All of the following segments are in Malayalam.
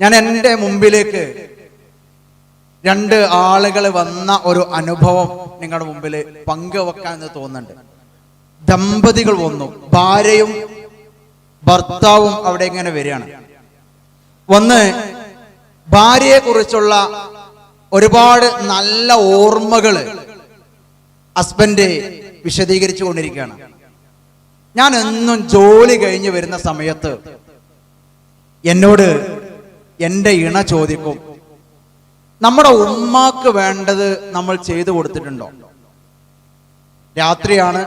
ഞാൻ എന്റെ മുമ്പിലേക്ക് രണ്ട് ആളുകൾ വന്ന ഒരു അനുഭവം നിങ്ങളുടെ മുമ്പിൽ പങ്കുവെക്കാൻ എന്ന് തോന്നുന്നുണ്ട്. ദമ്പതികൾ വന്നു. ഭാര്യയും ഭർത്താവും അവിടെ ഇങ്ങനെ വരികയാണ്. വന്ന് ഭാര്യയെ കുറിച്ചുള്ള ഒരുപാട് നല്ല ഓർമ്മകൾ ഹസ്ബൻഡ് വിശദീകരിച്ചു കൊണ്ടിരിക്കുകയാണ്. ഞാൻ എന്നും ജോലി കഴിഞ്ഞ് വരുന്ന സമയത്ത് എന്നോട് എന്റെ ഇണ ചോദിക്കും നമ്മുടെ ഉമ്മാക്ക് വേണ്ടത് നമ്മൾ ചെയ്തു കൊടുത്തിട്ടുണ്ടോ? രാത്രിയാണ്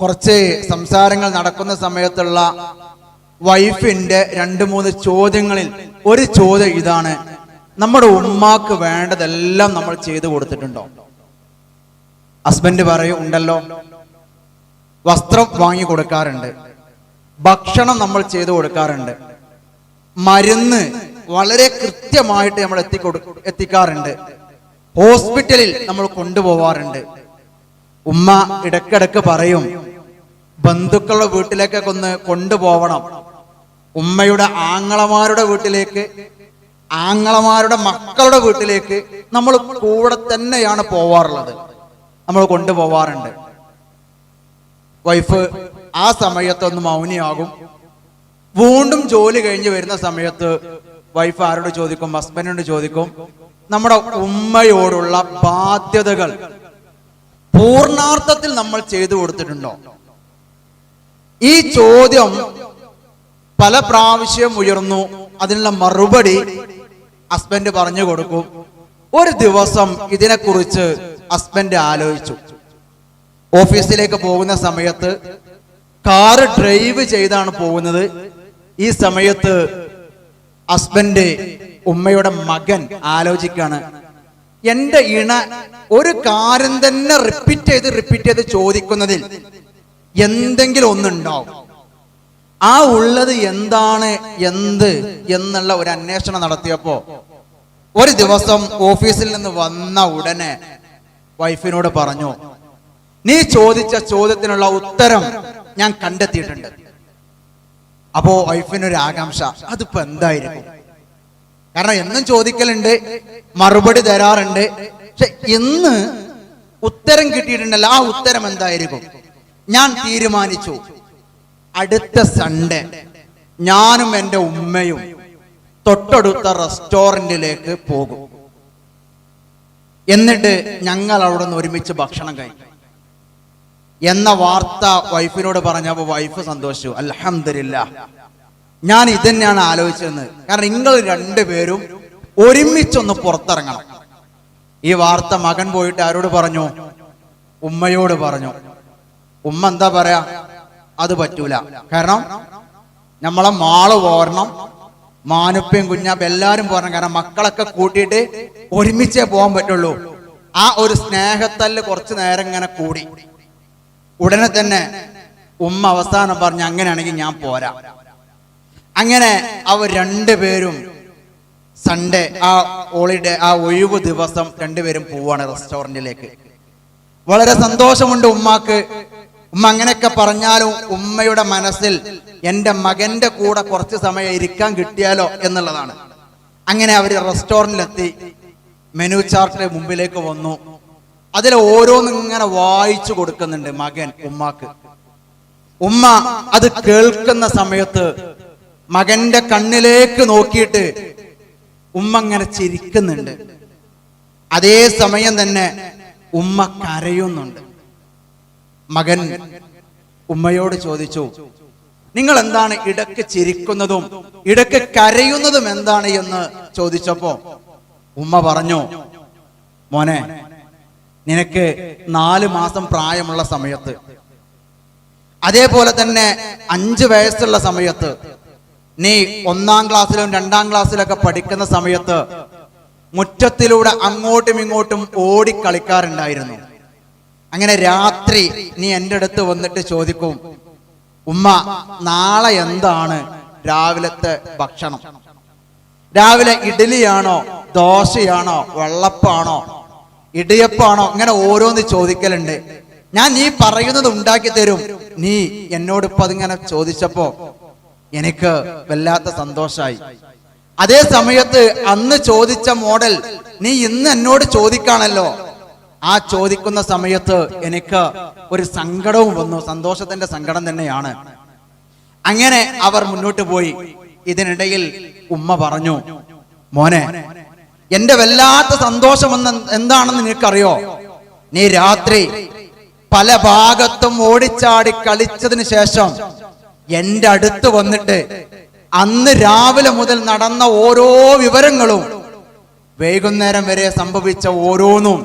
കുറച്ച് സംസാരങ്ങൾ നടക്കുന്ന സമയത്തുള്ള വൈഫിന്റെ രണ്ട് മൂന്ന് ചോദ്യങ്ങളിൽ ഒരു ചോദ്യം ഇതാണ് നമ്മുടെ ഉമ്മാക്ക് വേണ്ടതെല്ലാം നമ്മൾ ചെയ്തു കൊടുത്തിട്ടുണ്ടോ? ഹസ്ബൻഡ് പറയും ഉണ്ടല്ലോ. വസ്ത്രം വാങ്ങി കൊടുക്കാറുണ്ട്. ഭക്ഷണം നമ്മൾ ചെയ്തു കൊടുക്കാറുണ്ട്. മരുന്ന് വളരെ കൃത്യമായിട്ട് നമ്മൾ എത്തിക്കൊടു എത്തിക്കാറുണ്ട്. ഹോസ്പിറ്റലിൽ നമ്മൾ കൊണ്ടുപോവാറുണ്ട്. ഉമ്മ ഇടക്കിടക്ക് പറയും ബന്ധുക്കളുടെ വീട്ടിലേക്കൊക്കെ ഒന്ന് കൊണ്ടുപോവണം. ഉമ്മയുടെ ആങ്ങളമാരുടെ വീട്ടിലേക്ക് ആങ്ങളമാരുടെ മക്കളുടെ വീട്ടിലേക്ക് നമ്മൾ കൂടെ തന്നെയാണ് പോവാറുള്ളത്. നമ്മൾ കൊണ്ടുപോവാറുണ്ട്. വൈഫ് ആ സമയത്തൊന്ന് മൗനിയാകും. വീണ്ടും ജോലി കഴിഞ്ഞ് വരുന്ന സമയത്ത് വൈഫ് ആരോട് ചോദിക്കും ഹസ്ബൻഡിനോട് ചോദിക്കും നമ്മുടെ ഉമ്മയോടുള്ള ബാധ്യതകൾ പൂർണാർത്ഥത്തിൽ നമ്മൾ ചെയ്തു കൊടുത്തിട്ടുണ്ടോ? ഈ ചോദ്യം പല പ്രാവശ്യം ഉയർന്നു. അതിനുള്ള മറുപടി ഹസ്ബൻഡ് പറഞ്ഞു കൊടുക്കും. ഒരു ദിവസം ഇതിനെക്കുറിച്ച് ഹസ്ബൻഡ് ആലോചിച്ചു. ഓഫീസിലേക്ക് പോകുന്ന സമയത്ത് കാറ് ഡ്രൈവ് ചെയ്താണ് പോകുന്നത്. ഈ സമയത്ത് ഹസ്ബൻഡ് ഉമ്മയുടെ മകൻ ആലോചിക്കാണ്. എന്റെ ഇണ ഒരു കാര്യം തന്നെ റിപ്പീറ്റ് ചെയ്ത് റിപ്പീറ്റ് ചെയ്ത് ചോദിക്കുന്നതിൽ എന്തെങ്കിലും ഒന്നുണ്ടാവും. ആ ഉള്ളത് എന്താണ് എന്ത് എന്നുള്ള ഒരു അന്വേഷണം നടത്തിയപ്പോ ഒരു ദിവസം ഓഫീസിൽ നിന്ന് വന്ന ഉടനെ വൈഫിനോട് പറഞ്ഞു നീ ചോദിച്ച ചോദ്യത്തിനുള്ള ഉത്തരം ഞാൻ കണ്ടെത്തിയിട്ടുണ്ട്. അപ്പോ വൈഫിനൊരു ആകാംക്ഷ അതിപ്പോ എന്തായിരിക്കും? കാരണം എന്നും ചോദിക്കലുണ്ട് മറുപടി തരാറുണ്ട്. പക്ഷെ ഇന്ന് ഉത്തരം കിട്ടിയിട്ടുണ്ടല്ലോ ആ ഉത്തരം എന്തായിരിക്കും? ഞാൻ തീരുമാനിച്ചു. അടുത്ത സൺഡേ ഞാനും എന്റെ ഉമ്മയും തൊട്ടടുത്ത റെസ്റ്റോറന്റിലേക്ക് പോകും. എന്നിട്ട് ഞങ്ങൾ അവിടെ നിന്ന് ഒരുമിച്ച് ഭക്ഷണം കഴിക്കും. എന്ന വാർത്ത വൈഫിനോട് പറഞ്ഞപ്പോൾ വൈഫ് സന്തോഷിച്ചു. അലഹമില്ല ഞാൻ ഇതന്നെയാണ് ആലോചിച്ചതെന്ന്. കാരണം നിങ്ങൾ രണ്ടുപേരും ഒരുമിച്ചൊന്ന് പുറത്തിറങ്ങണം. ഈ വാർത്ത മകൻ പോയിട്ട് ആരോട് പറഞ്ഞു? ഉമ്മയോട് പറഞ്ഞു. ഉമ്മ എന്താ പറയാ? അത് പറ്റൂല. കാരണം നമ്മളെ മാൾ പോരണം. മാനുപ്പയും കുഞ്ഞാപ്പ എല്ലാരും പോരണം. കാരണം മക്കളൊക്കെ കൂട്ടിയിട്ട് ഒരുമിച്ചേ പോകാൻ പറ്റുള്ളൂ. ആ ഒരു സ്നേഹത്തല്ല് കുറച്ചു നേരം ഇങ്ങനെ കൂടി. ഉടനെ തന്നെ ഉമ്മ അവസാനം പറഞ്ഞു അങ്ങനെയാണെങ്കിൽ ഞാൻ പോരാ. അങ്ങനെ അവർ രണ്ടുപേരും സൺഡേ ആ ഹോളിഡേ ആ ഒഴിവ് ദിവസം രണ്ടുപേരും പോവാണ് റെസ്റ്റോറന്റിലേക്ക്. വളരെ സന്തോഷമുണ്ട് ഉമ്മാക്ക്. ഉമ്മ അങ്ങനെയൊക്കെ പറഞ്ഞാലും ഉമ്മയുടെ മനസ്സിൽ എന്റെ മകന്റെ കൂടെ കുറച്ച് സമയം ഇരിക്കാൻ കിട്ടിയാലോ എന്നുള്ളതാണ്. അങ്ങനെ അവർ റെസ്റ്റോറന്റിലെത്തി. മെനു ചാർട്ടിലെ മുമ്പിലേക്ക് വന്നു. അതിൽ ഓരോന്നും ഇങ്ങനെ വായിച്ചു കൊടുക്കുന്നുണ്ട് മകൻ ഉമ്മാക്ക്. ഉമ്മ അത് കേൾക്കുന്ന സമയത്ത് മകന്റെ കണ്ണിലേക്ക് നോക്കിയിട്ട് ഉമ്മ ഇങ്ങനെ ചിരിക്കുന്നുണ്ട്. അതേ സമയം തന്നെ ഉമ്മ കരയുന്നുണ്ട്. മകൻ ഉമ്മയോട് ചോദിച്ചു നിങ്ങൾ എന്താണ് ഇടയ്ക്ക് ചിരിക്കുന്നതും ഇടയ്ക്ക് കരയുന്നതും എന്താണ്? എന്ന് ചോദിച്ചപ്പോ ഉമ്മ പറഞ്ഞു മോനെ നിനക്ക് നാല് മാസം പ്രായമുള്ള സമയത്ത്. അതേപോലെ തന്നെ അഞ്ച് വയസ്സുള്ള സമയത്ത്. നീ ഒന്നാം ക്ലാസ്സിലും രണ്ടാം ക്ലാസ്സിലൊക്കെ പഠിക്കുന്ന സമയത്ത് മുറ്റത്തിലൂടെ അങ്ങോട്ടും ഇങ്ങോട്ടും ഓടിക്കളിക്കാറുണ്ടായിരുന്നു അങ്ങനെ രാത്രി നീ എന്റെ അടുത്ത് വന്നിട്ട് ചോദിക്കും ഉമ്മ നാളെ എന്താണ് രാവിലത്തെ ഭക്ഷണം? രാവിലെ ഇഡ്ഡലിയാണോ ദോശയാണോ വെള്ളപ്പാണോ ഇടിയപ്പാണോ? ഇങ്ങനെ ഓരോന്ന് ചോദിക്കലുണ്ട്. ഞാൻ നീ പറയുന്നത് ഉണ്ടാക്കി തരും. നീ എന്നോട് ഇപ്പൊ അതിങ്ങനെ ചോദിച്ചപ്പോ എനിക്ക് വല്ലാത്ത സന്തോഷമായി അതേ സമയത്ത് അന്ന് ചോദിച്ച മോഡൽ നീ ഇന്ന് എന്നോട് ചോദിക്കാണല്ലോ. ആ ചോദിക്കുന്ന സമയത്ത് എനിക്ക് ഒരു സങ്കടവും വന്നു. സന്തോഷത്തിന്റെ സങ്കടം തന്നെയാണ്. അങ്ങനെ അവർ മുന്നോട്ട് പോയി. ഇതിനിടയിൽ ഉമ്മ പറഞ്ഞു മോനെ എന്റെ വല്ലാത്ത സന്തോഷം എന്ന് എന്താണെന്ന് നിനക്കറിയോ നീ രാത്രി പല ഭാഗത്തും ഓടിച്ചാടി കളിച്ചതിന് ശേഷം എന്റെ അടുത്ത് വന്നിട്ട് അന്ന് രാവിലെ മുതൽ നടന്ന ഓരോ വിവരങ്ങളും വൈകുന്നേരം വരെ സംഭവിച്ച ഓരോന്നും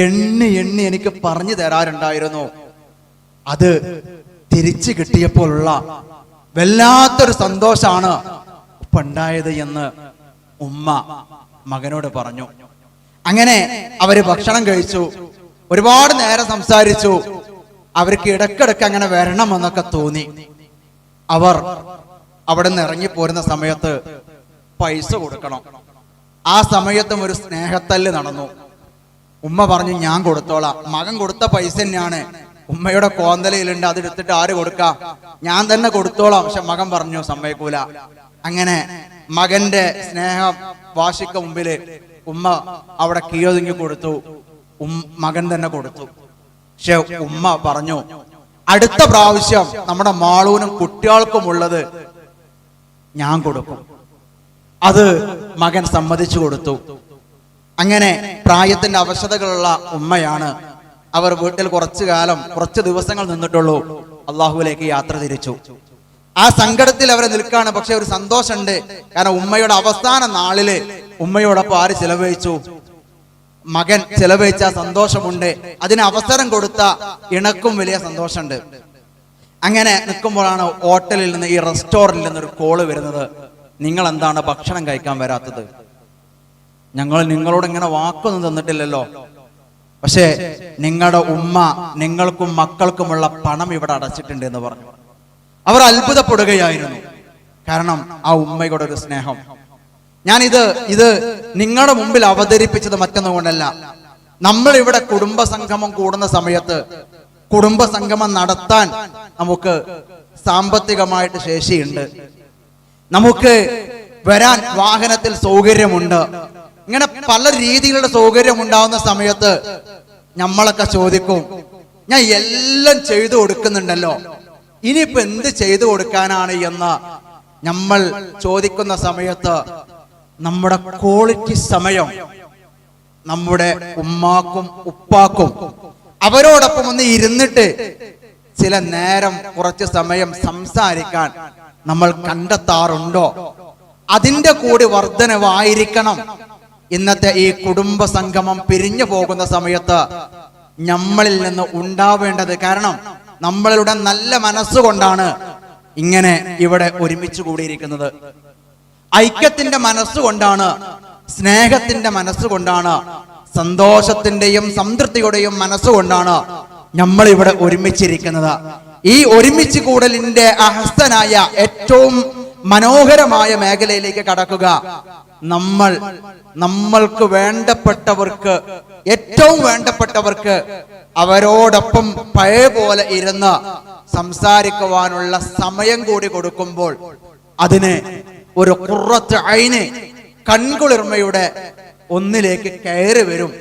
എണ്ണി എണ്ണി എനിക്ക് പറഞ്ഞു തരാറുണ്ടായിരുന്നു. അത് തിരിച്ചു കിട്ടിയപ്പോഴുള്ള വല്ലാത്തൊരു സന്തോഷാണ് ഇപ്പൊ ഉണ്ടായത് എന്ന് ഉമ്മ മകനോട് പറഞ്ഞു. അങ്ങനെ അവർ ഭക്ഷണം കഴിച്ചു. ഒരുപാട് നേരം സംസാരിച്ചു. അവർക്ക് ഇടക്കിടക്ക് അങ്ങനെ വരണമെന്നൊക്കെ തോന്നി. അവർ അവിടെ നിന്ന് ഇറങ്ങിപ്പോരുന്ന സമയത്ത് പൈസ കൊടുക്കണം. ആ സമയത്തും ഒരു സ്നേഹത്തല്ല് നടന്നു. ഉമ്മ പറഞ്ഞു ഞാൻ കൊടുത്തോളാം. മകൻ കൊടുത്ത പൈസ തന്നെയാണ്. ഉമ്മയുടെ കോന്തലയിലുണ്ട് അതെടുത്തിട്ട് ആര് കൊടുക്ക? ഞാൻ തന്നെ കൊടുത്തോളാം. പക്ഷെ മകൻ പറഞ്ഞു സമ്മതിക്കൂല. അങ്ങനെ മകന്റെ സ്നേഹ വാശിക്ക് മുമ്പിൽ ഉമ്മ അവിടെ കീയൊതുങ്ങി കൊടുത്തു. മകൻ തന്നെ കൊടുത്തു. പക്ഷെ ഉമ്മ പറഞ്ഞു അടുത്ത പ്രാവശ്യം നമ്മുടെ മാളൂനും കുട്ടികൾക്കും ഉള്ളത് ഞാൻ കൊടുക്കും. അത് മകൻ സമ്മതിച്ചു കൊടുത്തു. അങ്ങനെ പ്രായത്തിന്റെ അവശതകളുള്ള ഉമ്മയാണ് അവർ വീട്ടിൽ കുറച്ചു കാലം കുറച്ച് ദിവസങ്ങൾ നിന്നിട്ടുള്ളൂ അള്ളാഹുവിലേക്ക് യാത്ര തിരിച്ചു. ആ സങ്കടത്തിൽ അവരെ നിൽക്കുകയാണ് പക്ഷെ ഒരു സന്തോഷമുണ്ട്. കാരണം ഉമ്മയുടെ അവസാന നാളിൽ ഉമ്മയോടൊപ്പം ആര് ചെലവഴിച്ചു? മകൻ ചെലവഴിച്ച സന്തോഷമുണ്ട്. അതിന് അവസരം കൊടുത്ത ഇണക്കും വലിയ സന്തോഷമുണ്ട്. അങ്ങനെ നിൽക്കുമ്പോഴാണ് ഹോട്ടലിൽ നിന്ന് ഈ റെസ്റ്റോറന്റിൽ നിന്ന് ഒരു കോൾ വരുന്നത്. നിങ്ങൾ എന്താണ് ഭക്ഷണം കഴിക്കാൻ വരാത്തത്? ഞങ്ങൾ നിങ്ങളോട് ഇങ്ങനെ വാക്കൊന്നും തന്നിട്ടില്ലല്ലോ. പക്ഷേ നിങ്ങളുടെ ഉമ്മ നിങ്ങൾക്കും മക്കൾക്കുമുള്ള പണം ഇവിടെ അടച്ചിട്ടുണ്ട് എന്ന് പറഞ്ഞു. അവർ അത്ഭുതപ്പെടുകയായിരുന്നു. കാരണം ആ ഉമ്മയുടെ ഒരു സ്നേഹം. ഞാനിത് ഇത് നിങ്ങളുടെ മുമ്പിൽ അവതരിപ്പിച്ചത് മറ്റൊന്നുകൊണ്ടല്ല. നമ്മൾ ഇവിടെ കുടുംബ സംഗമം കൂടുന്ന സമയത്ത് കുടുംബ സംഗമം നടത്താൻ നമുക്ക് സാമ്പത്തികമായിട്ട് ശേഷിയുണ്ട്. നമുക്ക് വരാൻ വാഹനത്തിൽ സൗകര്യമുണ്ട്. ഇങ്ങനെ പല രീതിയിലുള്ള സൗകര്യം ഉണ്ടാവുന്ന സമയത്ത് നമ്മളൊക്കെ ചോദിക്കും ഞാൻ എല്ലാം ചെയ്തു കൊടുക്കുന്നുണ്ടല്ലോ. ഇനിയിപ്പോ എന്ത് ചെയ്തു കൊടുക്കാനാണ് എന്ന് നമ്മൾ ചോദിക്കുന്ന സമയത്ത് നമ്മുടെ ക്വാളിറ്റി സമയം നമ്മുടെ ഉമ്മാക്കും ഉപ്പാക്കും അവരോടൊപ്പം ഒന്ന് ഇരുന്നിട്ട് ചില നേരം കുറച്ച് സമയം സംസാരിക്കാൻ നമ്മൾ കണ്ടെത്താറുണ്ടോ? അതിന്റെ കൂടി വർധനവായിരിക്കണം. ഇന്നത്തെ ഈ കുടുംബ സംഗമം പിരിഞ്ഞു പോകുന്ന സമയത്ത് നമ്മളിൽ നിന്ന് ഉണ്ടാവേണ്ടത് കാരണം നമ്മളുടെ നല്ല മനസ്സുകൊണ്ടാണ് ഇങ്ങനെ ഇവിടെ ഒരുമിച്ച് കൂടിയിരിക്കുന്നത്. ഐക്യത്തിന്റെ മനസ്സുകൊണ്ടാണ് സ്നേഹത്തിന്റെ മനസ്സുകൊണ്ടാണ് സന്തോഷത്തിന്റെയും സംതൃപ്തിയുടെയും മനസ്സുകൊണ്ടാണ് നമ്മൾ ഇവിടെ ഒരുമിച്ചിരിക്കുന്നത്. ഈ ഒരുമിച്ച് കൂടലിന്റെ അഹസ്തനായ ഏറ്റവും മനോഹരമായ മേഖലയിലേക്ക് കടക്കുക. നമ്മൾ നമ്മൾക്ക് വേണ്ടപ്പെട്ടവർക്ക് ഏറ്റവും വേണ്ടപ്പെട്ടവർക്ക് അവരോടൊപ്പം പഴയ പോലെ ഇരുന്ന് സംസാരിക്കുവാനുള്ള സമയം കൂടി കൊടുക്കുമ്പോൾ അതിന് ഒരു കുറത്ത് അയിന് കൺകുളിർമയുടെ ഒന്നിലേക്ക് കയറി വരും.